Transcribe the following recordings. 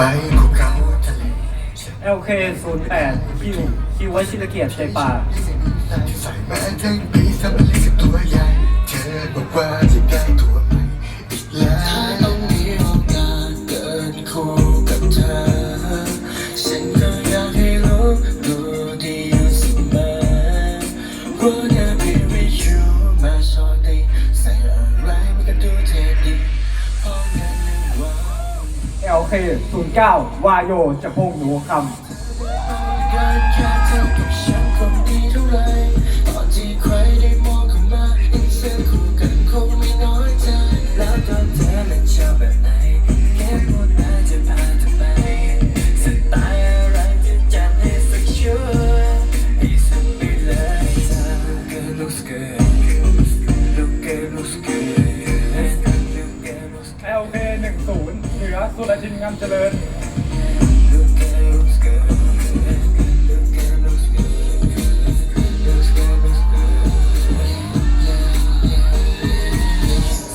ไปภูเขาทะเล LK 0 8คิวคิววชิรเกียรติใจป่าที่ใส่มาทั้งปีทำอะไรกับตัวใหญ่เธอบอกว่า เค09วาโยจะพงหนูคำ สุรชินงามเจริญ Look good looks good Look good looks good Looks good looks good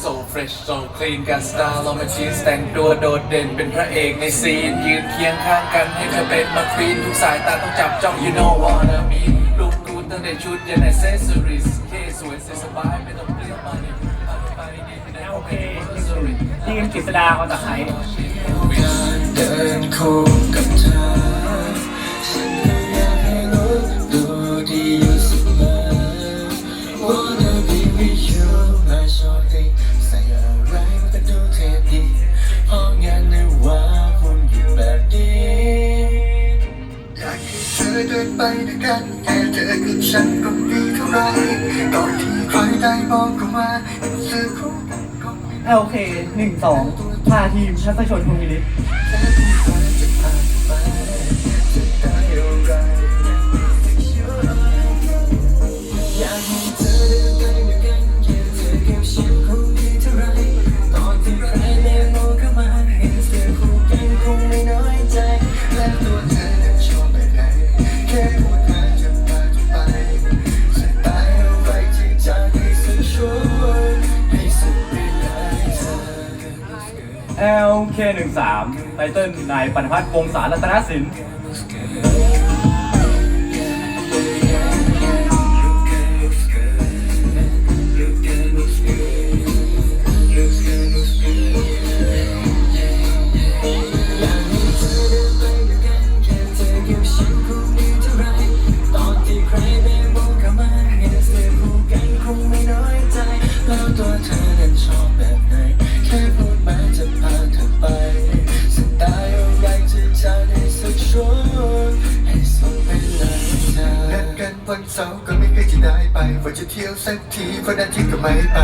so fresh so clean กันสไตล์เรามาชีสแต่งตัวโดดเด่นเป็นพระเอกในซีน ยืนเคียงข้างกันให้เธอเป็นมาควีนทุกสายตาต้องจับจ้อง you know what I mean รูปกูตั้งแต่ชุดยัน accessories เท่สวยเซ็สบายไม่ต้องเปลี่ยนมาเนี่ยไปดีใน LK ทีมกฤษดาเขาตะไคร้การ นไปด้วยกันแค่เธอกับฉันก็ดีเท่าไรก่อนที่ใครได้บอกเข้ามาเห็นเสื้อคู่กันคงไม่ LK 1 2พาทีมชัสชนพงมิลิต แค่พูดว่าจะพา LK13 ไตเติ้ลนายปันพัฒน์วงศาลัตนศิลป์ฉัน วันเสาร์ก็ไม่เคยจะได้ไปว่าจะเที่ยวสักทีเพราะนั้นที่ก็ไม่ไป